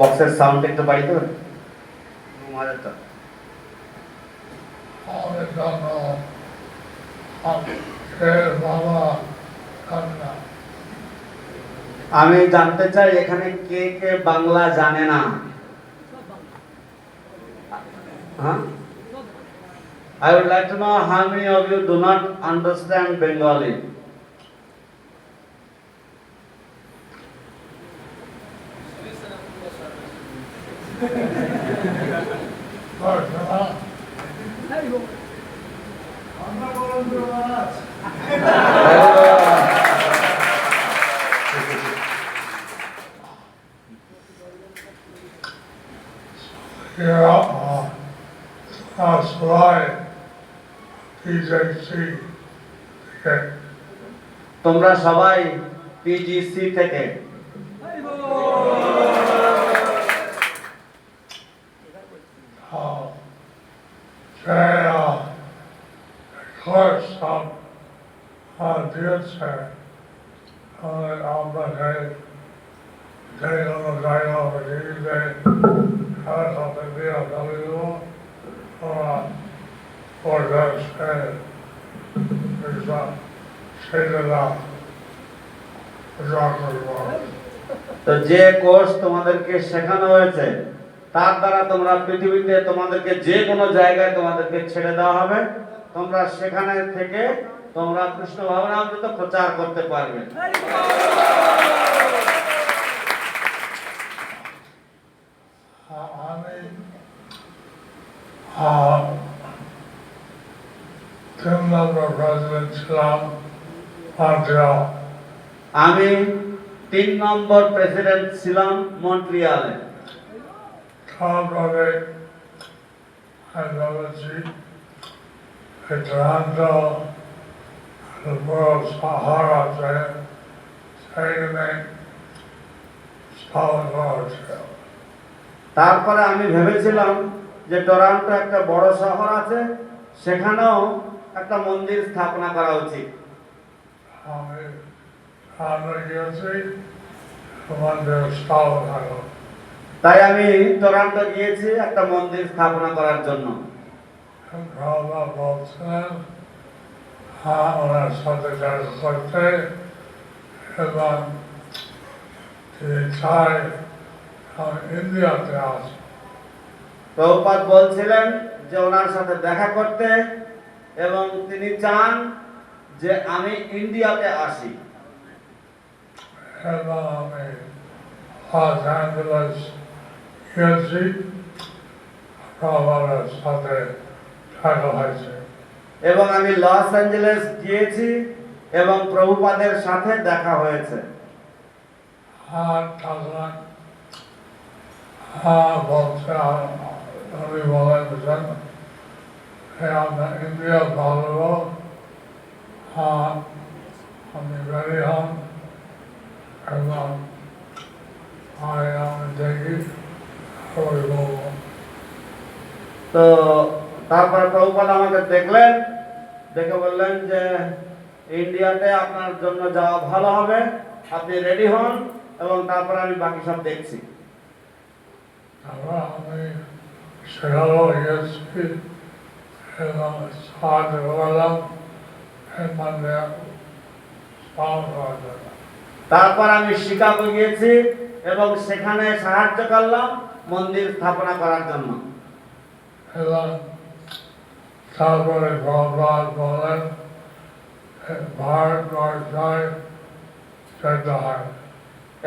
বক্সের সাউন্ড একটু দেবেন সে বাবা কান্না। আমি জানতে চাই এখানে কে কে বাংলা জানে না? হ্যাঁ? I would like to know how many of you do not understand Bengali. প্রার্থনা Yeah, uh, that's right. PJC, okay. তোমরা সবাই পিজিসি থেকে তো যে কোর্স তোমাদেরকে শেখানো হয়েছে তার দ্বারা তোমরা পৃথিবীতে তোমাদেরকে যে কোনো জায়গায় তোমাদেরকে ছেড়ে দেওয়া হবে। তোমরা সেখানে থেকে তোমরা কৃষ্ণ ভাবনামৃত প্রচার করতে পারবে। আমি আহ, আমি তিন নম্বর প্রেসিডেন্ট ছিলাম মন্ট্রিয়ালে। স্থাপন তারপরে আমি ভেবেছিলাম যে টরান্টো একটা বড় শহর আছে সেখানেও একটা মন্দির স্থাপনা করা উচিত। আমি আমরা গিয়েছি আমাদের স্থাপন হলো তাই আমি টরান্টো গিয়েছি একটা মন্দির স্থাপনা করার জন্য। বাবা বলছেন হ্যাঁ ওনার সাথে দেখা করতে এবং চাই ইন্ডিয়াতে আসি প্রভুপাত বলছিলেন যে ওনার সাথে দেখা করতে এবং তিনি চান যে আমি ইন্ডিয়াতে আসি। এবং আমি লস অ্যাঞ্জেলেস গিয়েছি বাবার সাথে দেখা হয়েছে এবং আমি লস অ্যাঞ্জেলেস গিয়েছি এবং প্রভুপাদের সাথে দেখা হয়েছে। আর তখন হ্যাঁ বলছে আমি বলেছেন আমরা ইন্ডিয়া ভালো। হ্যাঁ আমি রেডি হন এবং আমি দেখি তো তারপরে প্রভুপাদ আমাকে দেখলেন দেখে বললেন যে ইন্ডিয়াতে আপনার জন্য যাওয়া ভালো হবে আপনি রেডি হন এবং তারপরে আমি বাকি সব দেখছি। আমি সেখানেও গেছি এবং সাহায্য করলাম। তারপর আমি শিকাগো গিয়েছি এবং সেখানে সাহায্য করলাম মন্দির স্থাপনা করার জন্য। এবং তারপরে ভগবান বলেন ভারতবর্ষায় হয়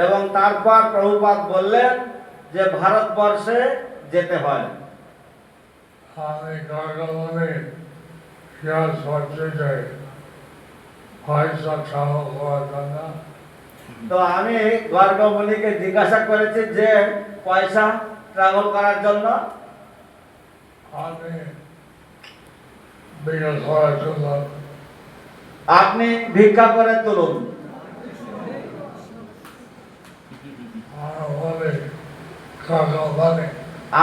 এবং তারপর প্রভুপাদ বললেন যে ভারতবর্ষে যেতে হয়। আমি গর্গমণি ইয়াস হচ্ছে যে পয়সা ট্রাভেল করার জন্য তো আমি গর্গমণিকে জিজ্ঞাসা করেছি যে পয়সা ট্রাভেল করার জন্য? আপনি ভিক্ষা করে তুলুন।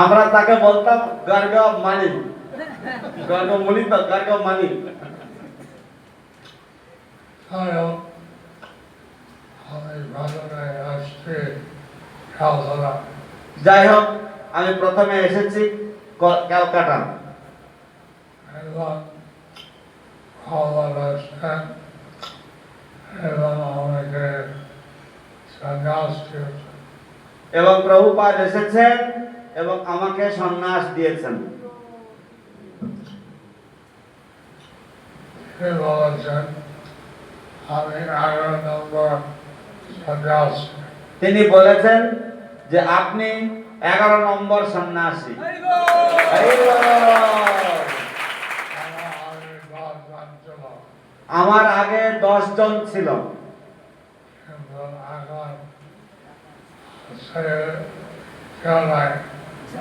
আমরা তাকে বলতাম গর্গ মানি গর্গমণি তো গর্গ মানি তাই আমি ভালো আসছে খেলাধুলা যাই হোক আমি প্রথমে এসেছি ক্যালকাটা। এবং ভালোবাসেন এবং আমাকে সন্ন্যাস এবং প্রভুপাদ এসেছেন এবং আমাকে সন্ন্যাস দিয়েছেন। বলেছেন আমি এগারো নম্বর সন্ন্যাস তিনি বলেছেন যে আপনি এগারো নম্বর সন্ন্যাসী। আমার আগে দশ জন আমার আগে দশ জন ছিল।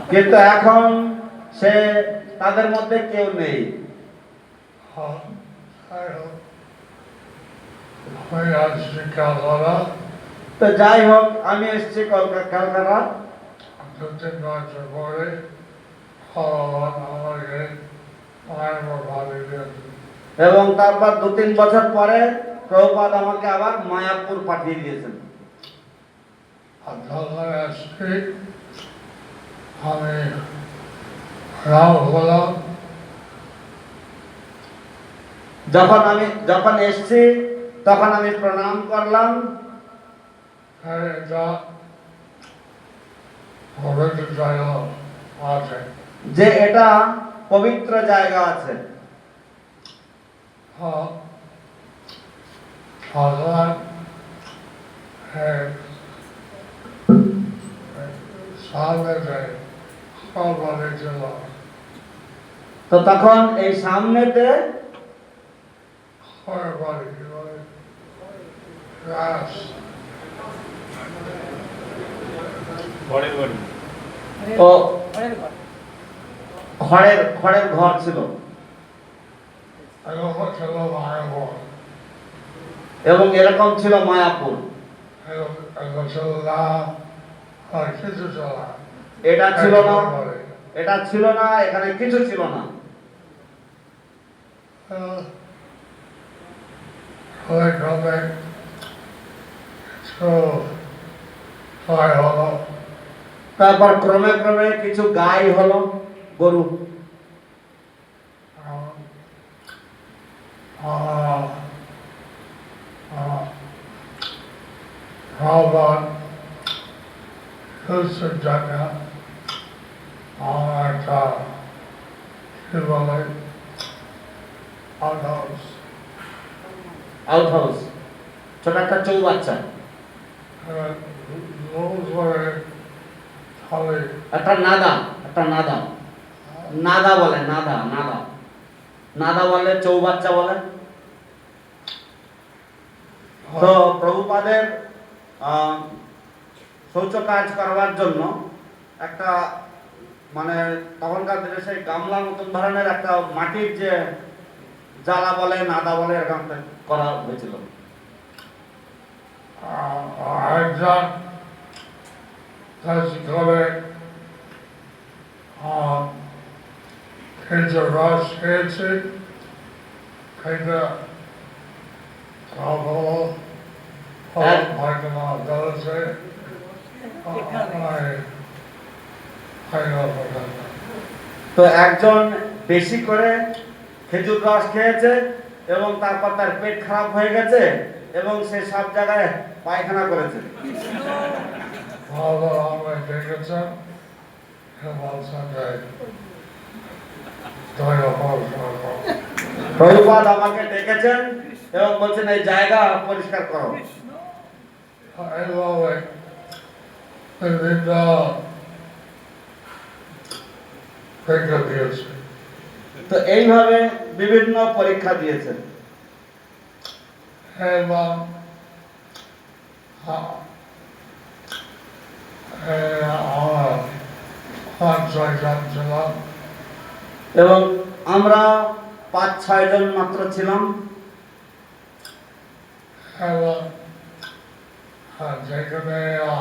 কিন্তু এখন সে তাদের মধ্যে কেউ নেই। ক্যালকাটা তো যাই হোক আমি এসেছি কলকাতা দু তিন বছর পরে এবং তারপর দু তিন বছর পরে প্রভুপাদ আমাকে আবার মায়াপুর পাঠিয়ে দিয়েছেন। আমি হলাম। যখন আমি যখন এসেছি তখন আমি প্রণাম করলাম। এটা পবিত্র জায়গা আছে। যে এটা পবিত্র জায়গা আছে। তো তখন এই সামনেতে ও। খড়ের খড়ের ঘর ছিল। এবং এরকম ছিল মায়াপুর। এটা ছিল না। এটা ছিল না এখানে কিছু ছিল না। হয়। তো হয় হলো। তারপর ক্রমে ক্রমে কিছু গাই হলো গরু। Robot, who's the judge? আমার একটা কি বলে আউটহাউস আউট হাউস। ছোট একটা চৌবাচ্চা। লোক করে তাহলে একটা নাদা একটা নাদা। নাদা বলে নাদা নাদা। নাদা বলে চৌবাচ্চা বলে। তো প্রভুপাদের শৌচ কাজ করবার জন্য একটা মানে তখনকার দিনে সেই গামলা মতন ধরনের একটা মাটির যে জ্বালা বলে নাদা বলে এরকম করা হয়েছিল। একজন কাজ করে খেতে রস খেয়েছে খেতে খাব হ্যাঁ। পায়খানা করেছে তো একজন বেশি করে খেজুর রস খেয়েছে এবং তারপর তার পেট খারাপ হয়ে গেছে? এবং সে সব জায়গায় পায়খানা করেছে। বাবা আমায় ডেকেছেন বলছেন যে দয়া পড়াশোনা করো প্রভুপাদ আমাকে ডেকেছেন এবং বলছেন এই জায়গা পরিষ্কার করো। দিয়েছে। তো এইভাবে বিভিন্ন পরীক্ষা দিয়েছেন। এবং ছিলাম এবং আমরা পাঁচ ছয় জন মাত্র ছিলাম এবং যেখানে আ,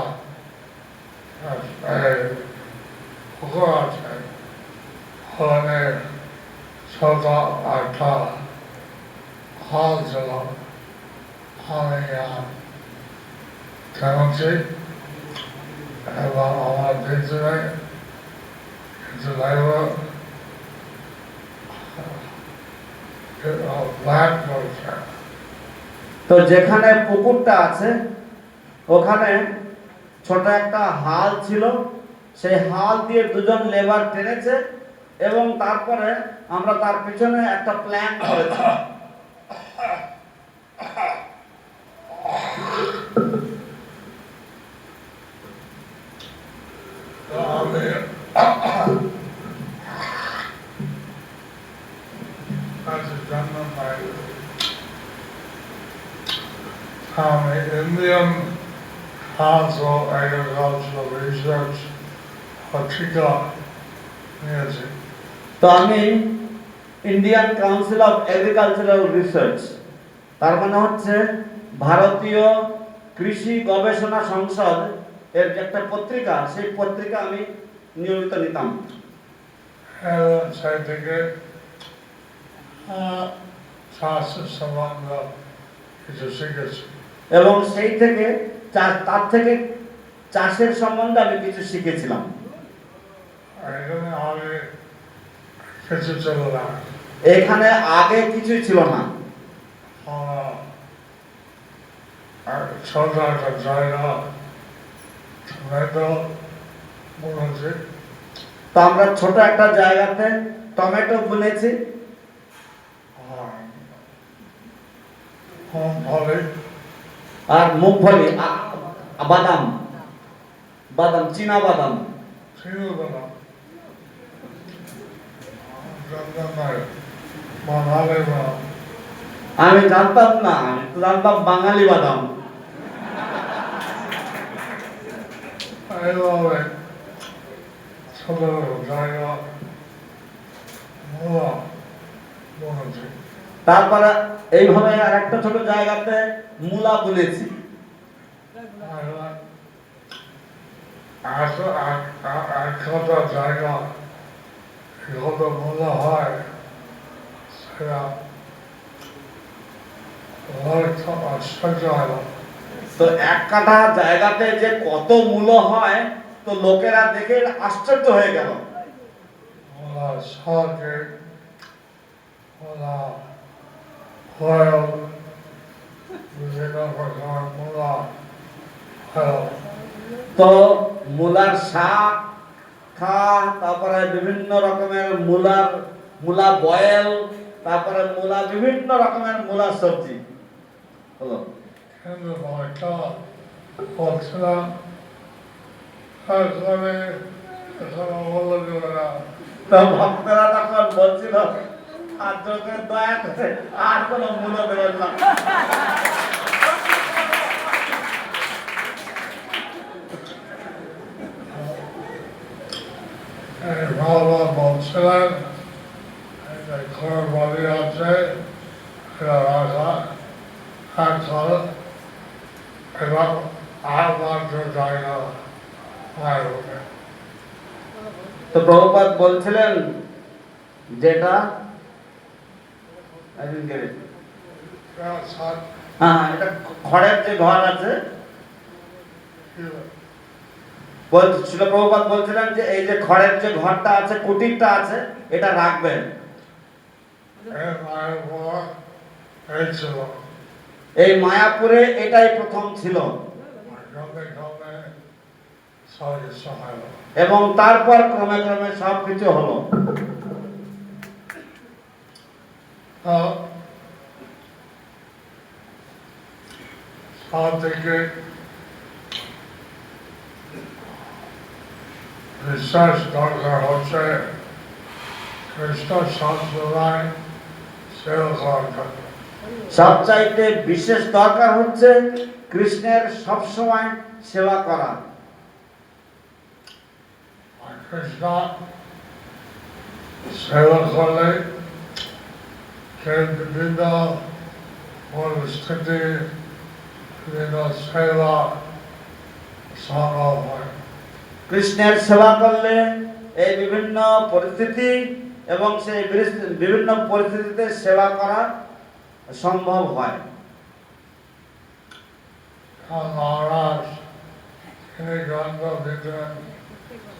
এই পুকুর আছে ওখানে ছোট একটা হল ছিল থেমেছি এবং আমার লাগবে ব্ল্যাক বলছে তো যেখানে পুকুরটা আছে, ওখানে ছোট একটা হাল ছিল। সেই হাল দিয়ে দুজন লেবার টেনেছে এবং তারপরে আমরা তার পিছনে একটা প্ল্যান করেছি। তো আমি কাছে জানলাম বাইরে আমি Indian Council of Agricultural Research. পত্রিকা নিয়েছি তো আমি Indian council of agricultural research তার মানে হচ্ছে ভারতীয় কৃষি গবেষণা সংসদ এর যে একটা পত্রিকা সেই পত্রিকা আমি নিয়মিত নিতাম। এবং সেই থেকে কিছু শিখেছি। এবং সেই থেকে তার থেকে চাষের সম্বন্ধে আমি কিছু শিখেছিলাম। এখানে আগে কিছু ছিল না। এখানে আগে কিছুই ছিল না। আর ছোট একটা জায়গা টমেটো বুনেছি তো আমরা ছোট একটা জায়গাতে টমেটো বুনেছি। আর মুগফলি বাদাম। বাদাম চীনা বাদাম। ছিল না জানতাম মোলা বুনেছি তারপরে এইভাবে আর একটা ছোট জায়গাতে মূলা একটা জায়গা। যত মজা হয়। সেটা অনেক আশ্চর্য হয়। তো এক কাঠা জায়গাতে যে কত মূল্য হয় তো লোকেরা দেখে আশ্চর্য হয়ে গেল। মোলা তো মূলার শাক খা তারপরে বিভিন্ন রকমের মূলার মূলা বয়েল তারপরে মূলা বিভিন্ন রকমের মূলা সবজি। হলো। কিন্তু একটা বলছিলাম তারপরে এখন বলল যে ওরা তো ভক্তরা তখন বলছিল আর চোখে দয়া করে আর কোনো মূল্য দেবেন না বাবা বলছিলেন ঘর বাড়ি আছে রাখা এখন এবং আর মাত্র জায়গা তো প্রভুপাত বলছিলেন যেটা হ্যাঁ এটা খড়ের যে ঘর আছে শিল প্রভুপাত বলছিলেন যে এই যে খড়ের যে ঘরটা আছে কুটিরটা আছে এটা রাখবেন। এই মায়াপুরে এটাই প্রথম ছিল। এবং তারপর ক্রমে ক্রমে সব কিছু হলো থেকে বিশ্বাস দরকার হচ্ছে কৃষ্ণ সম্প্রদায় সেবা দরকার সবচাইতে বিশেষ দরকার হচ্ছে কৃষ্ণের সবসময় সেবা করা। কৃষ্ণ সেবা করলে বিভিন্ন পরিস্থিতি বিভিন্ন সেবা সম্ভব হয়। কৃষ্ণের সেবা করলে এই বিভিন্ন পরিস্থিতি এবং সেই বিভিন্ন পরিস্থিতিতে সেবা করা সম্ভব হয়।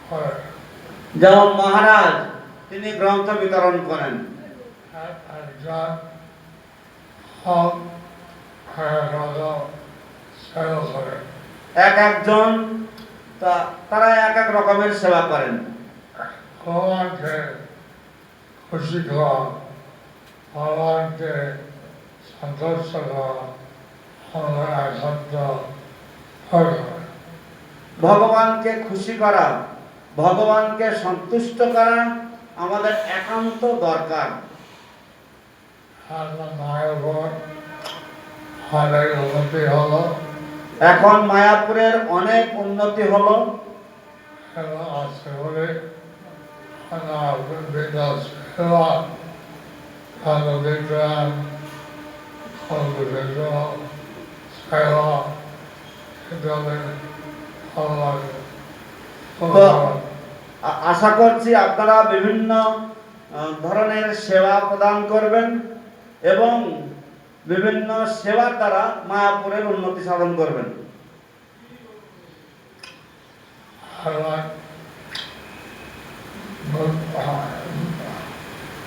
করে যেমন মহারাজ তিনি গ্রন্থ বিতরণ করেন। এক- একজন হয়ে তারা এক এক রকমের সেবা করেন। ভগবানকে খুশি করা ভগবানকে ভগবানকে খুশি করা, ভগবানকে সন্তুষ্ট করা আমাদের একান্ত দরকার। এখন মায়াপুরের অনেক উন্নতি হলো। এবং আমাদের জন্য খেলা সেটা আমাদের ভালো লাগে আশা করছি আপনারা বিভিন্ন ধরনের সেবা প্রদান করবেন এবং বিভিন্ন সেবা দ্বারা মায়াপুরের উন্নতি সাধন করবেন। আর